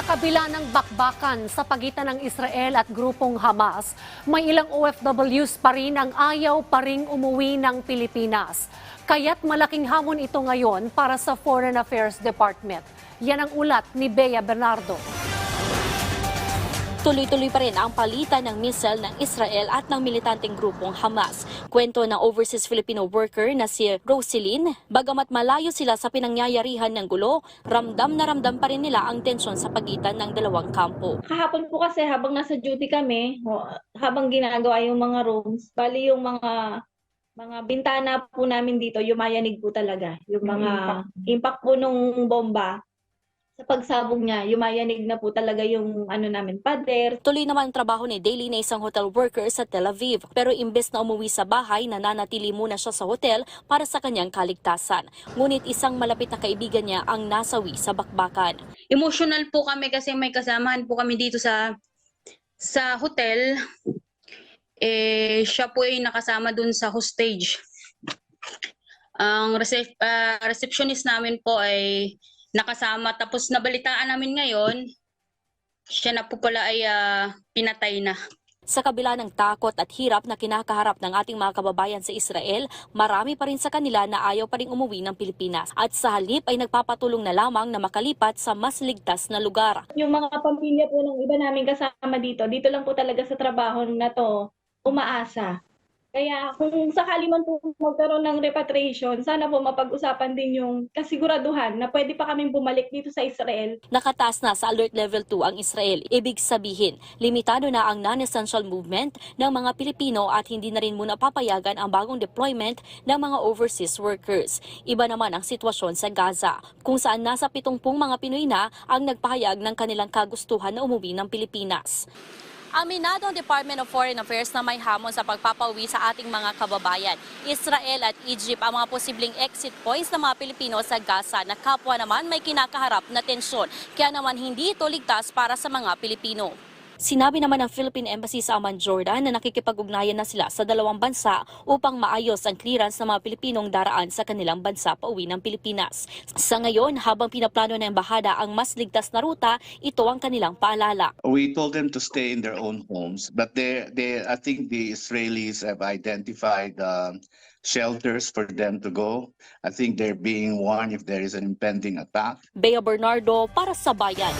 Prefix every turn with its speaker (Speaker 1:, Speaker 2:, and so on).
Speaker 1: Sa kabila ng bakbakan sa pagitan ng Israel at grupong Hamas, may ilang OFWs pa rin ang ayaw pa ring umuwi ng Pilipinas. Kaya't malaking hamon ito ngayon para sa Foreign Affairs Department. Yan ang ulat ni Bea Bernardo.
Speaker 2: Tuloy-tuloy pa rin ang palitan ng missile ng Israel at ng militanteng grupong Hamas. Kwento ng overseas Filipino worker na si Roselyn, bagamat malayo sila sa pinangyayarihan ng gulo, ramdam na ramdam pa rin nila ang tensyon sa pagitan ng dalawang kampo.
Speaker 3: Kahapon po kasi habang nasa duty kami, habang ginagawa yung mga rooms, bali yung mga mga bintana po namin dito, yumayanig po talaga. Yung mga impact po nung bomba, sa pagsabog niya, yumayanig na po talaga yung ano namin, pader.
Speaker 2: Tuloy naman ang trabaho ni Daily na isang hotel worker sa Tel Aviv. Pero imbes na umuwi sa bahay, nananatili muna siya sa hotel para sa kanyang kaligtasan. Ngunit isang malapit na kaibigan niya ang nasawi sa bakbakan.
Speaker 4: emotional po kami kasi may kasamahan po kami dito sa sa hotel. Eh, siya po ay nakasama dun sa hostage. Ang recep- ah, receptionist namin po ay nakasama. Tapos nabalitaan namin ngayon, siya na po pala ay ah, pinatay na.
Speaker 2: Sa kabila ng takot at hirap na kinakaharap ng ating mga kababayan sa Israel, marami pa rin sa kanila na ayaw pa rin umuwi ng Pilipinas. At sa halip ay nagpapatulong na lamang na makalipat sa mas ligtas na lugar.
Speaker 3: Yung mga pamilya po ng iba namin kasama dito, dito lang po talaga sa trabaho na to, umaasa. Kaya kung sakali man po magkaroon ng repatriation, sana po mapag-usapan din yung kasiguraduhan na pwede pa kaming bumalik dito sa Israel
Speaker 2: Nakataas na sa Alert Level 2 ang Israel. Ibig sabihin, limitado na ang non-essential movement ng mga Pilipino at hindi na rin muna papayagan ang bagong deployment ng mga overseas workers. Iba naman ang sitwasyon sa Gaza, kung saan nasa 70 mga Pinoy na ang nagpahayag ng kanilang kagustuhan na umuwi ng Pilipinas. Aminado ang Department of Foreign Affairs na may hamon sa pagpapauwi sa ating mga kababayan. Israel at Egypt ang mga posibleng exit points ng mga Pilipino sa Gaza na kapwa naman may kinakaharap na tensyon. Kaya naman hindi ito ligtas para sa mga Pilipino. Sinabi naman ng Philippine Embassy sa Amman, Jordan na nakikipag-ugnayan na sila sa dalawang bansa upang maayos ang clearance ng mga Pilipinong daraan sa kanilang bansa pauwi ng Pilipinas. Sa ngayon, habang pinaplano ng embahada ang mas ligtas na ruta, ito ang kanilang paalala.
Speaker 5: We told them to stay in their own homes, but they, they, I think the Israelis have identified um, shelters for them to go. I think they're being warned if there is an impending attack.
Speaker 2: Bea Bernardo para sa Bayan.